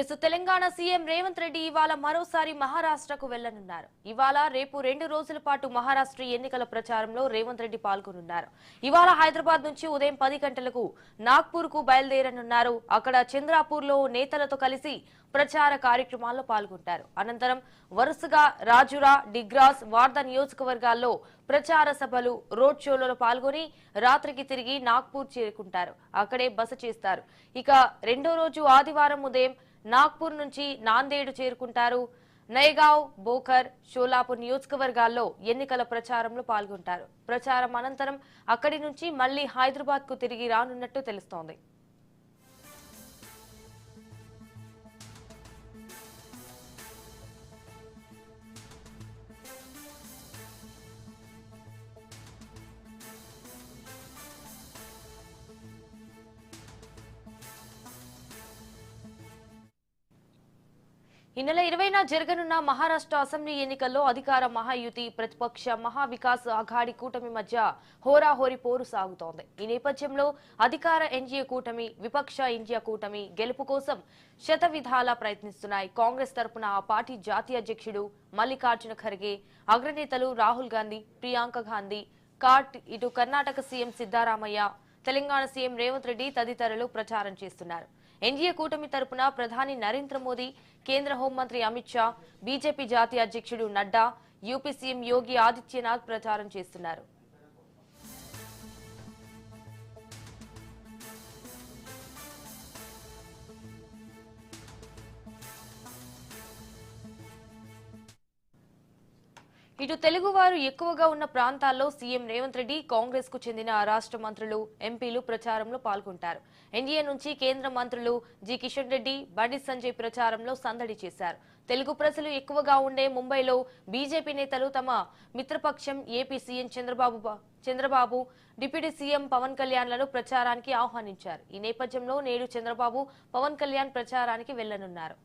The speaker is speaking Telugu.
ఎస్ తెలంగాణ సీఎం రేవంత్ రెడ్డి ఇవాళ మరోసారి మహారాష్ట్రకు వెళ్ళనున్నారు ఇవాళ రేపు రెండు రోజుల పాటు మహారాష్ట్ర ఎన్నికల ప్రచారంలో రేవంత్ రెడ్డి పాల్గొనున్నారు. ఇవాళ హైదరాబాద్ నుంచి ఉదయం పది గంటలకు నాగ్పూర్కు బయలుదేరనున్నారు. అక్కడ చంద్రాపూర్లో నేతలతో కలిసి ప్రచార కార్యక్రమాల్లో పాల్గొంటారు. అనంతరం వరుసగా రాజురా డిగ్రాస్ వార్దా నియోజకవర్గాల్లో ప్రచార సభలు రోడ్ షోలలో పాల్గొని రాత్రికి తిరిగి నాగ్పూర్ చేరుకుంటారు. అక్కడే బస చేస్తారు. ఇక రెండో రోజు ఆదివారం ఉదయం నాగ్పూర్ నుంచి నాందేడు చేరుకుంటారు. నయగావ్ బోకర్ షోలాపూర్ నియోజకవర్గాల్లో ఎన్నికల ప్రచారంలో పాల్గొంటారు. ప్రచారం అనంతరం అక్కడి నుంచి మళ్ళీ హైదరాబాద్కు తిరిగి రానున్నట్టు తెలుస్తోంది. ఈ నెల ఇరవైన జరగనున్న మహారాష్ట్ర అసెంబ్లీ ఎన్నికల్లో అధికార మహాయుతి ప్రతిపక్ష మహావికాస్ అఘాడి కూటమి మధ్య హోరాహోరీ పోరు సాగుతోంది. ఈ నేపథ్యంలో అధికార ఎన్డీఏ కూటమి విపక్ష ఇండియా కూటమి గెలుపు కోసం శత విధాలా ప్రయత్నిస్తున్నాయి. కాంగ్రెస్ తరపున ఆ పార్టీ జాతీయ అధ్యక్షుడు మల్లికార్జున ఖర్గే అగ్రనేతలు రాహుల్ గాంధీ ప్రియాంక గాంధీ కాట్ ఇటు కర్ణాటక సీఎం సిద్దారామయ్య తెలంగాణ సీఎం రేవంత్ రెడ్డి తదితరులు ప్రచారం చేస్తున్నారు. ఎన్డీఏ కూటమి తరపున ప్రధాని నరేంద్ర మోదీ కేంద్ర హోంమంత్రి అమిత్ షా బీజేపీ జాతీయ అధ్యక్షుడు నడ్డా యూపీ సీఎం యోగి ఆదిత్యనాథ్ ప్రచారం చేస్తున్నారు. ఇటు తెలుగువారు ఎక్కువగా ఉన్న ప్రాంతాల్లో సీఎం రేవంత్ రెడ్డి కాంగ్రెస్కు చెందిన రాష్ట్ర మంత్రులు ఎంపీలు ప్రచారంలో పాల్గొంటారు. ఎన్డీఏ నుంచి కేంద్ర మంత్రులు జి కిషన్ రెడ్డి బండి సంజయ్ ప్రచారంలో సందడి చేశారు. తెలుగు ప్రజలు ఎక్కువగా ఉండే ముంబైలో బీజేపీ నేతలు తమ మిత్రపక్షం AP CM Chandrababu Chandrababu deputy CM Pawan కళ్యాణ్లను ప్రచారానికి ఆహ్వానించారు. ఈ నేపథ్యంలో నేడు చంద్రబాబు పవన్ కళ్యాణ్ ప్రచారానికి వెళ్ళనున్నారు